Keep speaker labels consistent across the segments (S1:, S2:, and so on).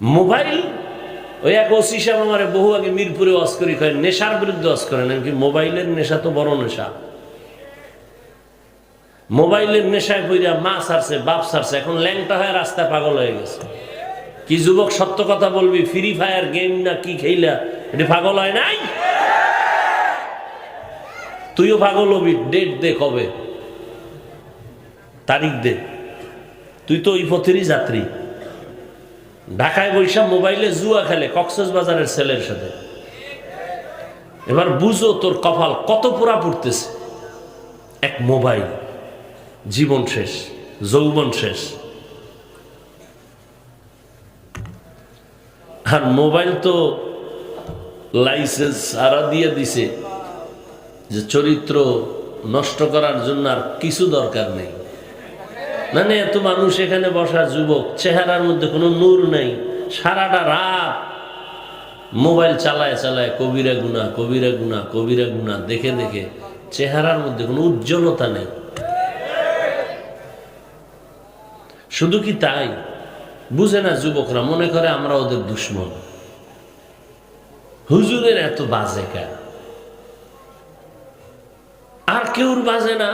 S1: Mobile? ওই এক OC সাহেব আমার বহু আগে মিরপুরে ওয়াজ করি নেশার বিরুদ্ধে ওয়াজ করেন। কি মোবাইলের নেশা তো বড় নেশা? মোবাইলের নেশায় পইরা মা সারছে, বাপ সারছে, এখন ল্যাংটা হয়ে রাস্তায় পাগল হয়ে গেছে। কি যুবক সত্য কথা বলবি? ফ্রি ফায়ার গেম না কি খেইলা? এটি পাগল হয় নাই? তুইও পাগল হবি ডেট দে কবে? তারিখ দে। তুই তো ওই পথেরই যাত্রী। ঢাকায় বৈশাখ মোবাইলে জুয়া খেলে কক্সেস বাজারের ছেলের সাথে। এবার বুঝো তোর কপাল কত পোড়া পড়তেছে। এক মোবাইল, জীবন শেষ, যৌবন শেষ। আর মোবাইল তো লাইসেন্স সারা দিয়ে দিছে যে চরিত্র নষ্ট করার জন্য আর কিছু দরকার নেই। মানে এত মানুষ এখানে বসা যুবক, চেহারার মধ্যে কোনো নূর নেই। সারাটা রাত মোবাইল চালায় চালায় কবিরা গুণা কবিরা গুণা কবিরা গুণা, দেখে দেখে চেহারার মধ্যে কোনো উজ্জ্বলতা নেই। শুধু কি তাই? বুঝে না যুবকরা, মনে করে আমরা ওদের দুশ্মন। হুজুরের এত বাজে কা আর কেউর বাজে না?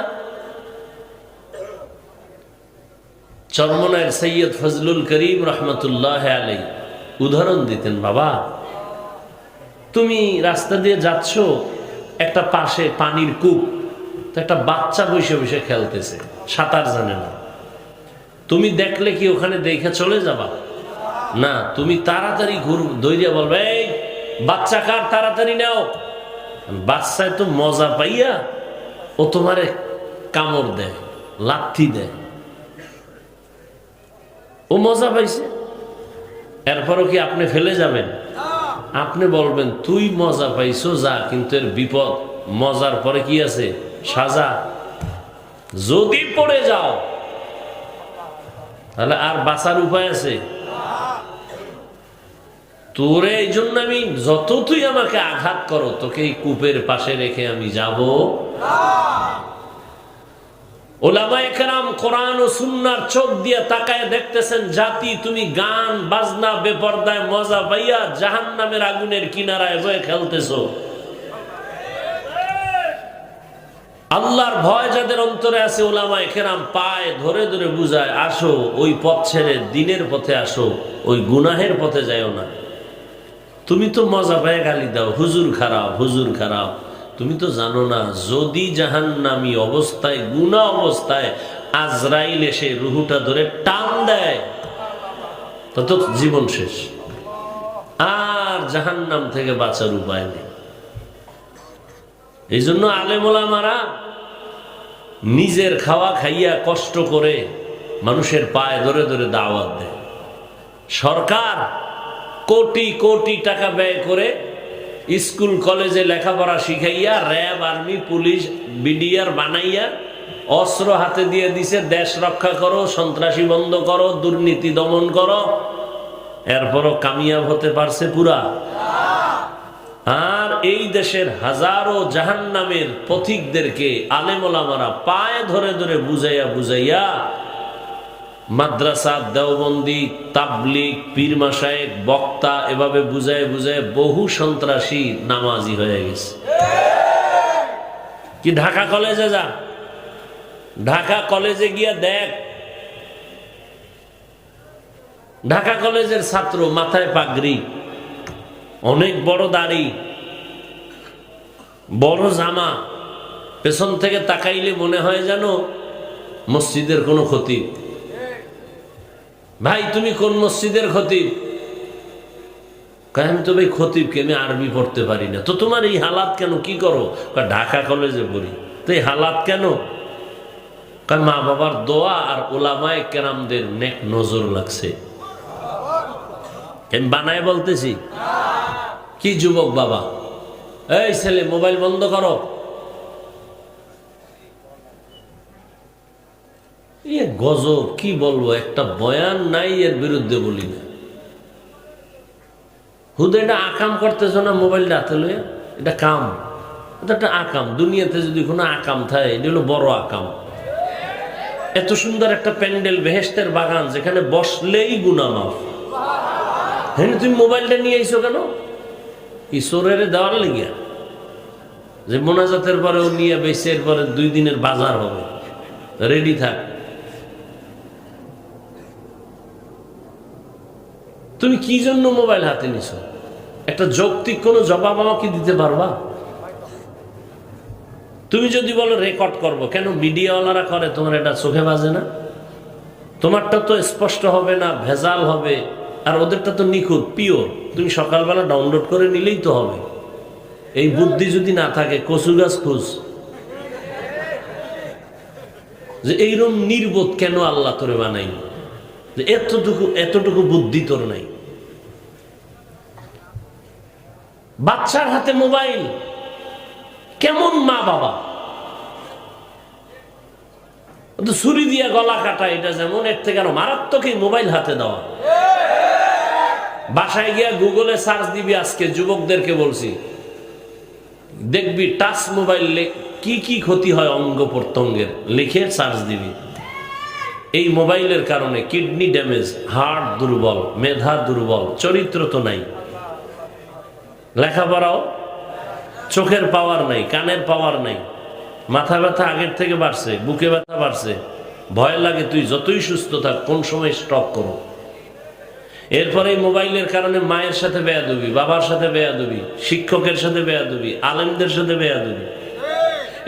S1: চরমনায়ের সৈয়দ ফজলুল করিম রহমতুল্লাহ আলাই উদাহরণ দিতেন, বাবা, তুমি রাস্তা দিয়ে যাচ্ছ, একটা পাশে পানির কূপ, তো একটা বাচ্চা বসে বসে খেলতেছে, সাঁতার জানে না। তুমি দেখলে কি ওখানে দেখে চলে যাবা? না, তুমি তাড়াতাড়ি ঘুর দৈরিয়া বলবে, এই, বাচ্চা কার? তাড়াতাড়ি নাও। বাচ্চায় তো মজা পাইয়া ও তোমারে কামড় দেয়, লাথি দেয়। ও মজা পাইছে। এরপরও কি আপনি ফেলে যাবেন? আপনি বলবেন, তুই মজা পাইছো যা, কিন্তু এর বিপদ। মজার পরে কি আছে? সাজা। যদি পড়ে যাও, তাহলে আর বাঁচার উপায় আছে? তোরে এই জন্য আমি, যত তুই আমাকে আঘাত করো, তোকে এই কূপের পাশে রেখে আমি যাব। কোরআন ও চোখ দিয়ে তাকায় দেখতেছেন, জাতি তুমি গান, বাজনা, বেপর্দায় মজা পাইয়া জাহান নামের আগুনের কিনারায় বয়ে খেলতেছো। আল্লাহর ভয় যাদের অন্তরে আছে ওলামা একেরাম পায় ধরে ধরে বুঝায়, আসো, ওই পথ ছেড়ে দিনের পথে আসো, ওই গুনাহের পথে যাইও না। তুমি তো মজা পায় গালি দাও, হুজুর খারাপ হুজুর খারাপ। তুমি তো জানো না, যদি জাহান্নামি অবস্থায়, গুনা অবস্থায় আজরাইল এসে রুহুটা ধরে টান দেয় তত জীবন শেষ। আর জাহান্নাম থেকে বাঁচার উপায় নেই। এই জন্য আলেমোলামারা নিজের খাওয়া খাইয়া কষ্ট করে মানুষের পায়ে ধরে ধরে দাওয়াত দেয়। সরকার কোটি কোটি টাকা ব্যয় করে স্কুল, কলেজে লেখাপড়া শিখাইয়া, র্যাব, আর্মি, পুলিশ, বিডিআর বানাইয়া অস্ত্র হাতে দিয়ে দিছে, দেশ রক্ষা করো, সন্ত্রাসী বন্ধ করো, দুর্নীতি দমন করো। এরপরও কামিয়াব হতে পারছে পুরা। আর এই দেশের হাজারো জাহান নামের পথিকদেরকে, আলেমোলামারা পায়ে ধরে ধরে বুঝাইয়া বুঝাইয়া মাদ্রাসা, দেওবন্দি তাবলিক পীর মাসায়েক বক্তা, এভাবে বুঝায় বুঝায় বহু সন্ত্রাসী নামাজি হয়ে গেছে। কি ঢাকা কলেজে যা ঢাকা কলেজে গিয়া দেখ। ঢাকা কলেজের ছাত্র মাথায় পাগড়ি, অনেক বড় দাড়ি, বড় জামা, পেছন থেকে তাকাইলে মনে হয় যেন মসজিদের কোনো ক্ষতি। ভাই, তুমি কোন মসজিদের খতিব? আমি তো ভাই খতিবকে আমি আরবি পড়তে পারি না। তো তোমার এই হালাত কেন? কি করো? ঢাকা কলেজে পড়ি। তো এই হালাত কেন? মা বাবার দোয়া আর ওলামায় কেরামদের নেক নজর লাগছে। আমি বানায় বলতেছি। কি যুবক বাবা? এই ছেলে, মোবাইল বন্ধ করো। গজব, কি বলব? একটা বয়ান নাই এর বিরুদ্ধে বলি না। হুদে এটা আকাম করতেছ না মোবাইলটা হাতে লইয়া এটা কাম। এটা একটা আকাম। দুনিয়াতে যদি কোনো আকাম থাকে, এটা হলো বড় আকাম। এত সুন্দর একটা প্যান্ডেল বেহেস্তের বাগান, যেখানে বসলেই গুনামাফ হ্যাঁ তুমি মোবাইলটা নিয়ে আইছো কেন? ঈশ্বরের দেওয়ার লেগিয়া। যে মোনাজাতের পরে ও নিয়ে বেশি পরে দুই দিনের বাজার হবে। রেডি থাক। তুমি কি জন্য মোবাইল হাতে নিছো? একটা যৌক্তিক কোনো জবাব আমাকে দিতে পারবা? তুমি যদি বলো, রেকর্ড করব। কেন? মিডিয়াওয়ালারা করে, তোমার এটা চোখে বাজে না? তোমারটা তো স্পষ্ট হবে না, ভেজাল হবে, আর ওদেরটা তো নিখুঁত, পিওর। তুমি সকালবেলা ডাউনলোড করে নিলেই তো হবে। এই বুদ্ধি যদি না থাকে, কচু গাছ খুঁজ। যে এইরকম নির্বোধ কেন আল্লাহ তোরে বানাই যে এতটুকু এতটুকু বুদ্ধি তোর নাই। বাচ্চার হাতে মোবাইল। কেমন মা বাবা? ছুরি দিয়ে গলা কাটা, এটা যেমন, এর থেকে আরও মারাত্মক মোবাইল হাতে দেওয়া। বাসায় গিয়া গুগলে সার্চ দিবি, আজকে যুবকদেরকে বলছি, দেখবি টাচ মোবাইল কি কি ক্ষতি হয় অঙ্গ প্রত্যঙ্গের, লিখে সার্চ দিবি। এই মোবাইলের কারণে কিডনি ড্যামেজ হার্ট দুর্বল, মেধা দুর্বল, চরিত্র তো নাই। লেখাপড়াও? চোখের পাওয়ার নাই, কানের পাওয়ার নাই। মাথা ব্যথা আগের থেকে বাড়ছে, বুকে ব্যথা বাড়ছে। ভয় লাগে, তুই যতই সুস্থ থাক, কোন সময় স্টক করো। এরপরে মোবাইলের কারণে মায়ের সাথে বেয়া দিবি বাবার সাথে বেয়া দিবি শিক্ষকের সাথে বেয়া দিবি আলেমদের সাথে বেয়া দিবি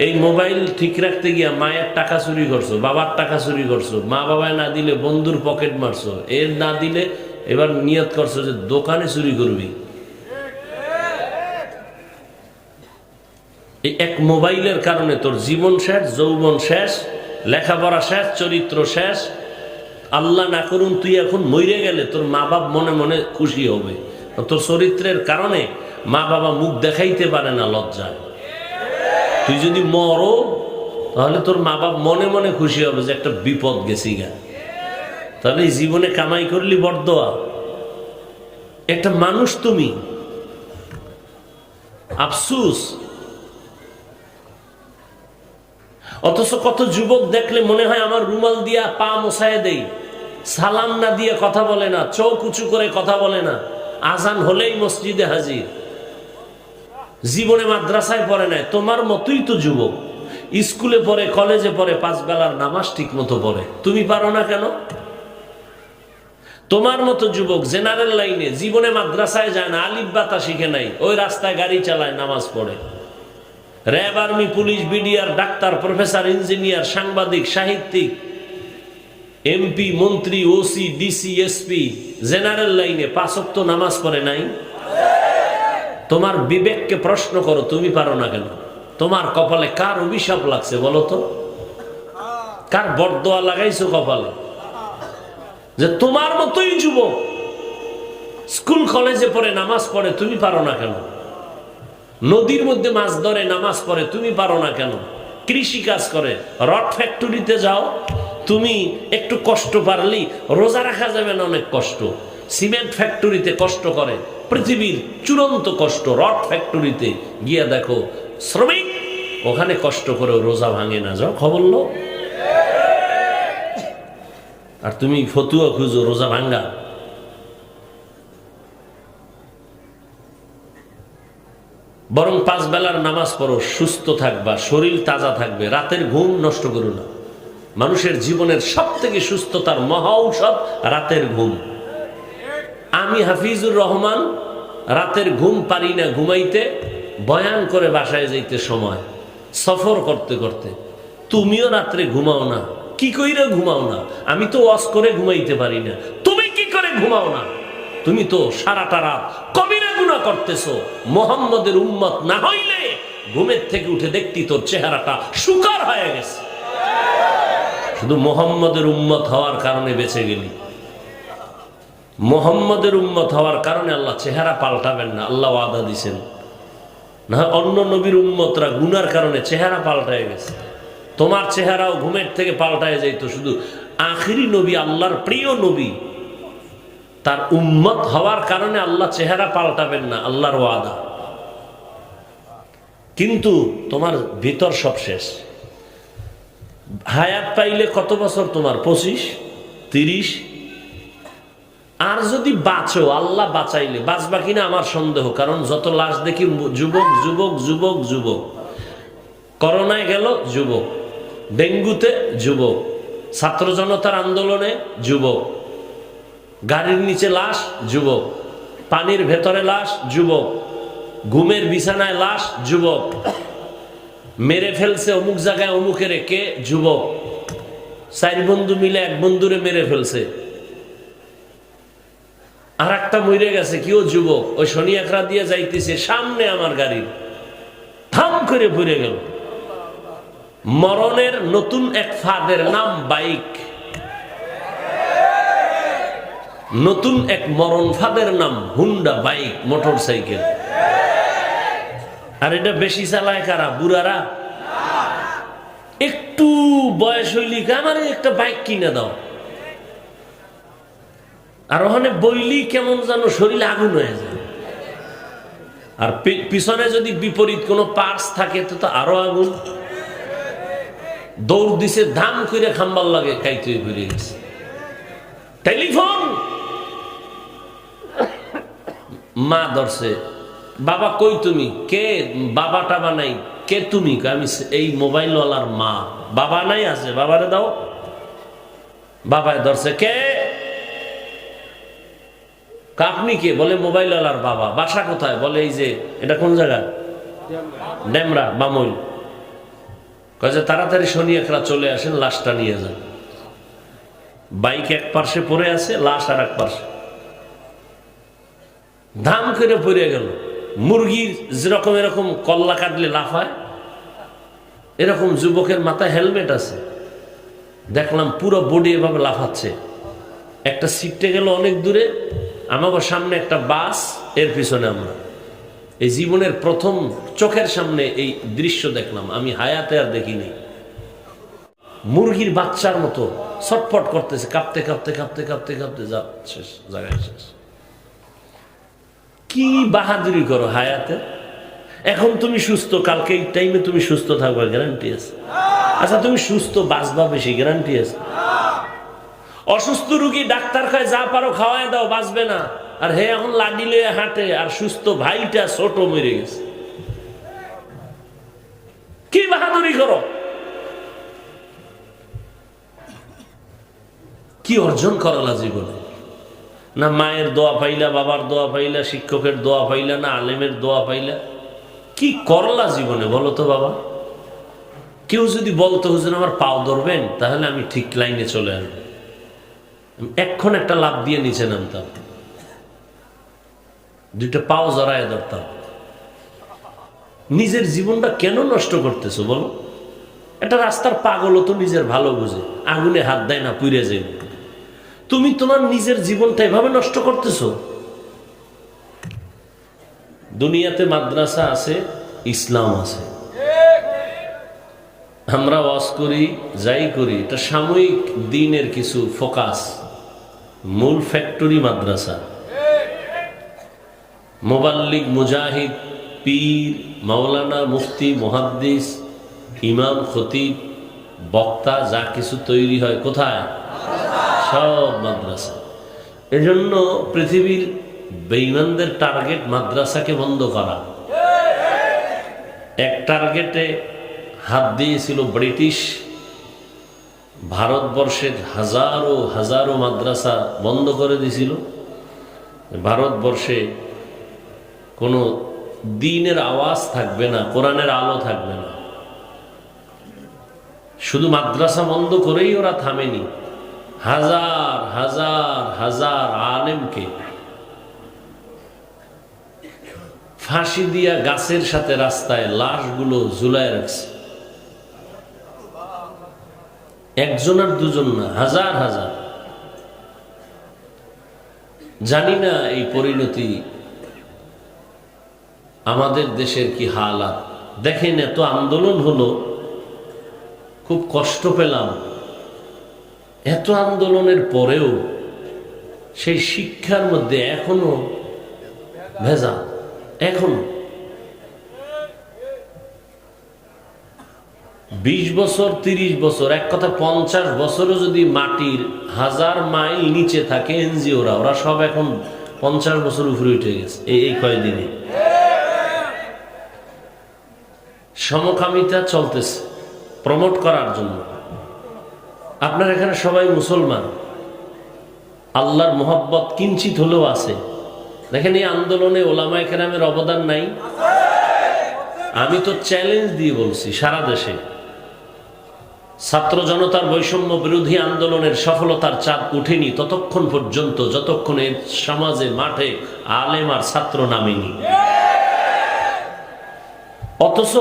S1: এই মোবাইল ঠিক রাখতে গিয়া মায়ের টাকা চুরি করছ, বাবার টাকা চুরি করছ, মা বাবায় না দিলে বন্ধুর পকেট মারছো। এর না দিলে এবার নিয়ত করছ যে দোকানে চুরি করবি। এই এক মোবাইলের কারণে তোর জীবন শেষ, যৌবন শেষ, লেখাপড়া শেষ, চরিত্র শেষ। আল্লাহ না করুন তুই এখন মরে গেলে তোর মা বাপ মনে মনে খুশি হবে। তোর চরিত্রের কারণে মা বাবা মুখ দেখাইতে পারে না লজ্জায়। তুই যদি মরো, তাহলে তোর মা বাপ মনে মনে খুশি হবে যে একটা বিপদ গেছি গা। তাহলে জীবনে কামাই করলি বরদোয়া। একটা মানুষ তুমি। আফসুস। অথচ কত যুবক দেখলে মনে হয় আমার রুমাল দিয়া পা মশায় দেই। সালাম না দিয়ে কথা বলে না, চোখ উঁচু করে কথা বলে না। আজান হলেই মসজিদে হাজির। জীবনে মাদ্রাসায় পড়ে নাই, তোমার মতোই তো যুবক। স্কুলে পড়ে, কলেজে পড়ে, পাঁচ বেলার নামাজ ঠিক মতো পড়ে। তুমি পারো না কেন? তোমার মতো যুবক জেনারেল লাইনে জীবনে মাদ্রাসায় যায় না, আলিফ বাতা শিখে নাই, ওই রাস্তায় গাড়ি চালায়, নামাজ পড়ে। RAB army, police, BDR, doctor, professor, engineer, সাংবাদিক, সাহিত্যিক, এমপি, মন্ত্রী, ওসি, ডিসি, এসপি, জেনারেল লাইনে পাঁচক্ত নামাজ পড়ে নাই। তোমার বিবেককে প্রশ্ন করো, তুমি পারো না কেন? তোমার কপালে কার অভিশাপ লাগছে বলো তো? কার বরদোয়া লাগাইছো কপালে? যে তোমার মতোই যুবক স্কুল, কলেজে পড়ে নামাজ পড়ে, তুমি পারো না কেন? নদীর মধ্যে মাছ ধরে, নামাজ পড়ে, তুমি পারো না কেন? কৃষি কাজ করে, রড ফ্যাক্টরিতে যাও, তুমি একটু কষ্ট পারলি রোজা রাখা যাবে না অনেক কষ্ট। সিমেন্ট ফ্যাক্টরিতে কষ্ট করে, পৃথিবীর চূড়ান্ত কষ্ট, রড ফ্যাক্টরিতে গিয়া দেখো, শ্রমিক ওখানে কষ্ট করে রোজা ভাঙে না। যাও, খবর লো আর তুমি ফতুয়া খুঁজো, রোজা ভাঙ্গা বরং পাঁচ বেলার নামাজ পড়ো, সুস্থ থাকবা, শরীর তাজা থাকবে, রাতের ঘুম নষ্ট করো না। মানুষের জীবনের সব থেকে সুস্থতার মহা ঔষধ রাতের ঘুম। আমি হাফিজুর রহমান, রাতের ঘুম পারি না ঘুমাইতে, বয়ান করে বাসায় যাইতে সময়, সফর করতে করতে। তুমিও রাত্রে ঘুমাও না, কি কইরে ঘুমাও না? আমি তো ওয়াজ করে ঘুমাইতে পারি না। তুমি কি করে ঘুমাও না? তুমি তো সারাটা রাত কবিরা গুণা করতেছো? মোহাম্মদের উম্মত না হইলে ঘুমের থেকে উঠে দেখতি তোর চেহারাটা সুকার হয়ে গেছে। শুধু মোহাম্মদের উম্মত হওয়ার কারণে বেঁচে গেলি। মোহাম্মদের উম্মত হওয়ার কারণে আল্লাহ চেহারা পাল্টাবেন না, আল্লাহ ওয়াদা দিছেন। না অন্য নবীর উম্মতরা গুনার কারণে চেহারা পাল্টায় গেছে। তোমার চেহারাও ঘুমের থেকে পাল্টায় যাইতো, শুধু আখিরি নবী আল্লাহর প্রিয় নবী তার উম্মত হওয়ার কারণে আল্লাহ চেহারা পাল্টাবেন না, আল্লাহর ওয়াদা। কিন্তু তোমার ভিতর সব শেষ। হায়াত পাইলে কত বছর তোমার? পঁচিশ, তিরিশ? আর যদি বাঁচো, আল্লাহ বাঁচাইলে, বাঁচবা কিনা আমার সন্দেহ, কারণ যত লাশ দেখি, যুবক যুবক যুবক যুবক। করোনায় গেল, যুবক। ডেঙ্গুতে যুবক। ছাত্র জনতার আন্দোলনে যুবক। গাড়ির নিচে লাশ, যুবক। পানির ভেতরে লাশ, যুবক। ঘুমের বিছানায় লাশ, যুবক। মেরে ফেলছে অমুক জায়গায় অমুকের কে যুবক। চার বন্ধু মিলে এক বন্ধুরে মেরে ফেলছে। আর একটা মরে গেছে কেউ যুবক? ওই শনি একরা দিয়ে যাইতেছে, সামনে আমার গাড়ি। থাম করে পড়ে গেল। মরণের নতুন এক ফাদের নাম বাইক। নতুন এক মরণ ফাদের নাম হুন্ডা বাইক মোটর সাইকেল আর এটা বেশি চালায় কারা? বুড়ারা? একটু বয়স হইলি আমার একটা বাইক কিনে দাও? আর ওখানে বইলি কেমন যেন শরীর আগুন হয়ে যায়। আর পিছনে যদি বিপরীত কোনো পার্স থাকে, তো তো আরও আগুন। দৌড় দিছে, ধাম করে খাম্বার লাগে কাইতে ঘুরে গেছে। টেলিফোন! মা ধরছে, বাবা, কই তুমি? কে বাবা টাবা নাই কে তুমি? আমি এই মোবাইলওয়ালার মা। বাবা নাই আছে, বাবারে দাও। বাবায় ধরছে, কে? আপনি কে? বলে, মোবাইলওয়ালার বাবা। বাসা কোথায়? বলে, এই যে, এটা কোন জায়গা? ডেমরা, বামইল। কয় যে, তাড়াতাড়ি শনি একরা চলে আসেন, লাশটা নিয়ে যান। বাইক এক পার্শ্বে পড়ে আছে, লাশ আর এক পার্শ্বে। ধাম করে পড়ে গেল। মুরগির যেরকম এরকম কল্লা কাটলে লাফায় এরকম যুবকের মাথায় হেলমেট আছে। দেখলাম পুরো বডি এভাবে লাফাচ্ছে। একটা সিটে গেল অনেক দূরে আমাকে সামনে একটা বাস, এর পিছনে আমরা। এই জীবনের প্রথম চোখের সামনে এই দৃশ্য দেখলাম, আমি হায়াতে আর দেখিনি। মুরগির বাচ্চার মতো ছটফট করতেছে, কাঁপতে কাঁপতে কাঁপতে কাঁপতে কাঁপতে, যা, শেষ, জায়গায় শেষ। কি বাহাদুরি করো হায়াতে? এখন তুমি সুস্থ, কালকে এই টাইমে তুমি সুস্থ থাকবে গ্যারান্টি আছে। আচ্ছা তুমি সুস্থ, বাঁচবা বেশি গ্যারান্টি আছে। অসুস্থ রুগী ডাক্তার খায় যা পারো খাওয়ায় দাও, বাঁচবে না। আর হে, এখন লাগিলে হাঁটে, আর সুস্থ ভাইটা ছোট মরে গেছে। কি বাহাদুরি করো? কি অর্জন করলা জীবনে? না মায়ের দোয়া পাইলা, বাবার দোয়া পাইলা, শিক্ষকের দোয়া পাইলা, না আলেমের দোয়া পাইলা? কি করলা জীবনে বলো তো বাবা? কেউ যদি বলতো, হুজুর, আমার পাও ধরবেন, তাহলে আমি ঠিক লাইনে চলে আসব। এক্ষণ একটা লাভ দিয়ে নিচে নামতাম। দুইটা পাও জড়ায় ধরতাম। নিজের জীবনটা কেন নষ্ট করতেছো বলো? একটা রাস্তার পাগলও তো নিজের ভালো বুঝে। আগুনে হাত দেয় না, পুড়ে যায়। তুমি তোমার নিজের জীবনটা এভাবে নষ্ট করতেছ? দুনিয়াতে মাদ্রাসা আছে, ইসলাম আছে। আমরা ওয়াজ করি, যাই করি, এটা সাময়িক দিনের কিছু ফোকাস। মূল ফ্যাক্টরি মাদ্রাসা। মোবাল্লিক মুজাহিদ, পীর, মাওলানা, মুফতি, মুহাদ্দিস, ইমাম, খতিব, বক্তা, যা কিছু তৈরি হয়, কোথায়? সব মাদ্রাসা। এজন্য পৃথিবীর বেইমানদের টার্গেট মাদ্রাসাকে বন্ধ করা। এক টার্গেটে হাত দিয়েছিল ব্রিটিশ। ভারতবর্ষের হাজারো হাজারো মাদ্রাসা বন্ধ করে দিয়েছিল। ভারতবর্ষে কোনো দিনের আওয়াজ থাকবে না, কোরআনের আলো থাকবে না। শুধু মাদ্রাসা বন্ধ করেই ওরা থামেনি। হাজার হাজার হাজার আলেমকে ফাঁসি দিয়া গাছের সাথে রাস্তায় লাশগুলো ঝুলায় রাখছে। একজন আর দুজন না, হাজার হাজার। জানি না এই পরিণতি আমাদের দেশের কি হালাত। দেখেন এত আন্দোলন হলো, খুব কষ্ট পেলাম। এত আন্দোলনের পরেও সেই শিক্ষার মধ্যে এখনও ভেজা এখনও। বিশ বছর, তিরিশ বছর, এক কথা পঞ্চাশ বছরও যদি মাটির হাজার মাইল নিচে থাকে এনজিওরা, ওরা সব এখন পঞ্চাশ বছর উপরে উঠে গেছে, এই এই কয়দিনে। সমকামিতা চলতেছে প্রমোট করার জন্য। আপনার এখানে সবাই মুসলমান। আল্লাহর মোহাব্বত কিঞ্চিত হলেও আছে। দেখেন এই আন্দোলনে ওলামা একরামের অবদান নাই। আমি তো চ্যালেঞ্জ দিয়ে বলছি সারা দেশে। ছাত্র জনতার বৈষম্য বিরোধী আন্দোলনের সফলতার চাপ উঠেনি ততক্ষণ পর্যন্ত, যতক্ষণ এর সমাজে, মাঠে আলেম আর ছাত্র নামেনি। অথচ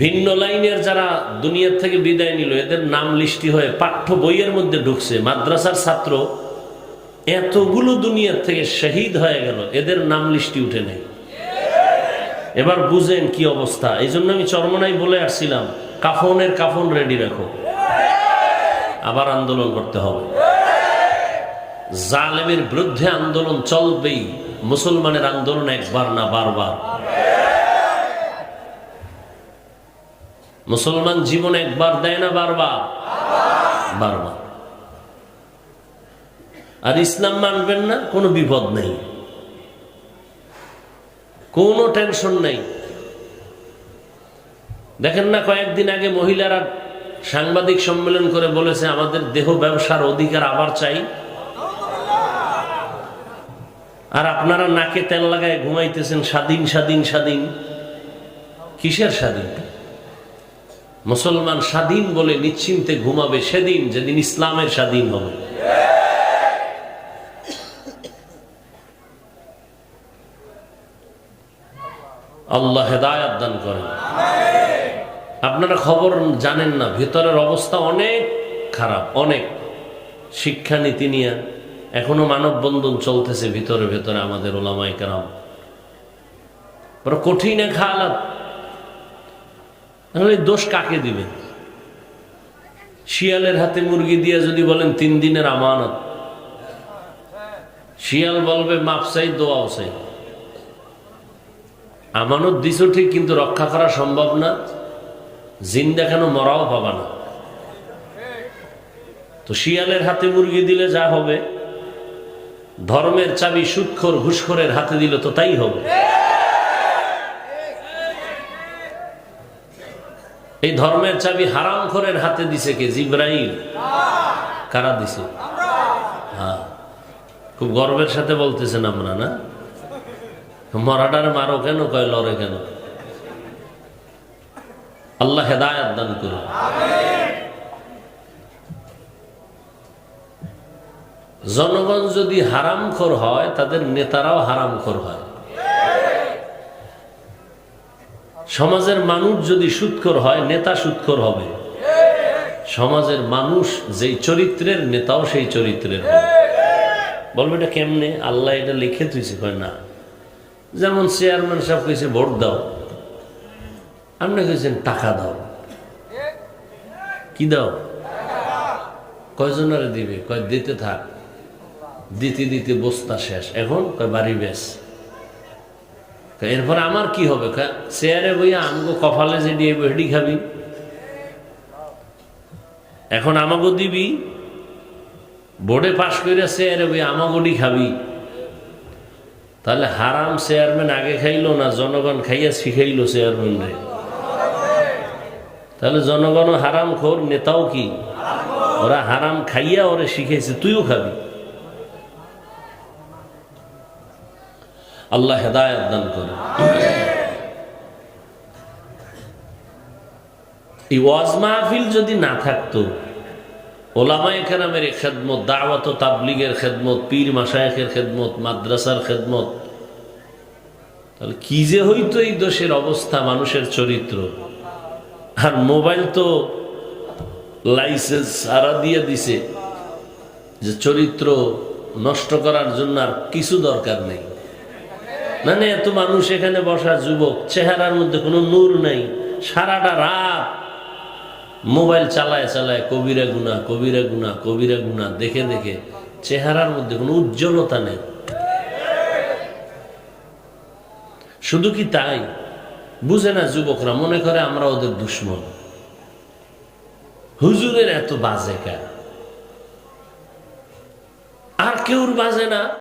S1: ভিন্ন লাইনের যারা দুনিয়ার থেকে বিদায় নিল, এদের নাম লিস্টি হয়ে পাঠ্য বইয়ের মধ্যে ঢুকছে। মাদ্রাসার ছাত্র এতগুলো দুনিয়ার থেকে শহীদ হয়ে গেল, এদের নাম লিস্টি উঠে নেই। এবার বুঝেন কি অবস্থা। এই জন্য আমি চরমনাই বলে আসছিলাম, কাফনের কাফন রেডি রাখো। আবার আন্দোলন করতে হবে। জালেমের বিরুদ্ধে আন্দোলন চলবেই, মুসলমানের আন্দোলন একবার না বারবার। মুসলমান জীবন একবার দেয় না বারবার? বারবার। আর ইসলাম মানবেন না, কোনো বিপদ নেই। কোনো টেনশন নেই। দেখেন না, কয়েকদিন আগে মহিলারা সাংবাদিক সম্মেলন করে বলেছে, আমাদের দেহ ব্যবসার অধিকার আবার চাই। আর আপনারা নাকে তেল লাগায় ঘুমাইতেছেন, স্বাধীন স্বাধীন স্বাধীন। কিসের স্বাধীন? মুসলমান স্বাধীন বলে নিশ্চিন্তে ঘুমাবে সেদিন, যেদিন ইসলামের স্বাধীন হবে। আল্লাহ হেদায়াত দান করেন। আপনারা খবর জানেন না, ভেতরের অবস্থা অনেক খারাপ, অনেক শিক্ষা নীতি নিয়ে। এখনও মানববন্ধন চলতেছে ভিতরে, ভেতরে আমাদের কেরাম। কঠিন এক হালাত। তাহলে দোষ কাকে দিবে? শিয়ালের হাতে মুরগি দিয়ে যদি বলেন তিন দিনের আমানত। শিয়াল বলবে মাপসাই দোয়াও চাই। আমানত দিছ ঠিক, কিন্তু রক্ষা করা সম্ভব না। জিন দেখানো মরাও পাবা না। তো শিয়ালের হাতে মুরগি দিলে যা হবে, ধর্মের চাবি সুৎখর, ঘুষখোরের হাতে দিলে তো তাই হবে। এই ধর্মের চাবি হারামখোরের হাতে দিছে কে? জিব্রাইল। কারা দিছে? হ্যাঁ। খুব গর্বের সাথে বলতেছেন আমরা না? মরাডার মারো কেন? কয়, লড়ে কেন? আল্লাহ হেদায়াত দান করুন। জনগণ যদি হারামখোর হয়, তাদের নেতারাও হারাম হারামখোর হয়। সমাজের মানুষ যদি সুৎখর হয়, নেতা সুৎখর হবে। সমাজের মানুষ যেই চরিত্রের, নেতাও সেই চরিত্রের হবে। বলবে, এটা কেমনে? আল্লাহ এটা লিখে তুইছে কয়, না। যেমন চেয়ারম্যান সাহেব কইছে, ভোট দাও। আপনি কইছেন, টাকা দাও। কি দাও? কয়জনারে দিবে? কয়, দিতে থাক। দিতে দিতে বস্তা শেষ। এখন কয়, বাড়ি বেশ। এরপর আমার কি হবে? চেয়ারে বইয়া আমগো কপালে যে দিয়ে হেডি খাবি। এখন আমাগো দিবি, বোর্ডে পাশ করে চেয়ারে বইয়া আমাগোডি খাবি। তাহলে হারাম চেয়ারম্যান আগে খাইলো না জনগণ খাইয়া শিখাইলো চেয়ারম্যান রে তাহলে জনগণ হারাম খোর নেতাও কি? ওরা হারাম খাইয়া ওরে শিখেছে তুইও খাবি। আল্লাহ হেদায়ত দান করে। এই ওয়াজ মাহফিল যদি না থাকতো, ওলামায় কেরামের খেদমত, দাওয়াত তাবলিগের খেদমত, পীর মাসায়কের খেদমত, মাদ্রাসার খেদমত, তাহলে কি যে হইতো এই দোষের অবস্থা মানুষের চরিত্র। আর মোবাইল তো লাইসেন্স সারা দিয়ে দিছে যে চরিত্র নষ্ট করার জন্য আর কিছু দরকার নেই। মানে এত মানুষ এখানে বসা যুবক, চেহারার মধ্যে কোনো নূর নেই, সারাটা রাত মোবাইল চালায় চালায় কবিরা গুণা কবিরা গুণা কবিরা গুণা, দেখে দেখে চেহারার মধ্যে কোনো উজ্জ্বলতা নেই। শুধু কি তাই? বুঝে না যুবকরা, মনে করে আমরা ওদের দুশ্মন। হুজুরের এত বাজে কেন? আর কেউর বাজে না?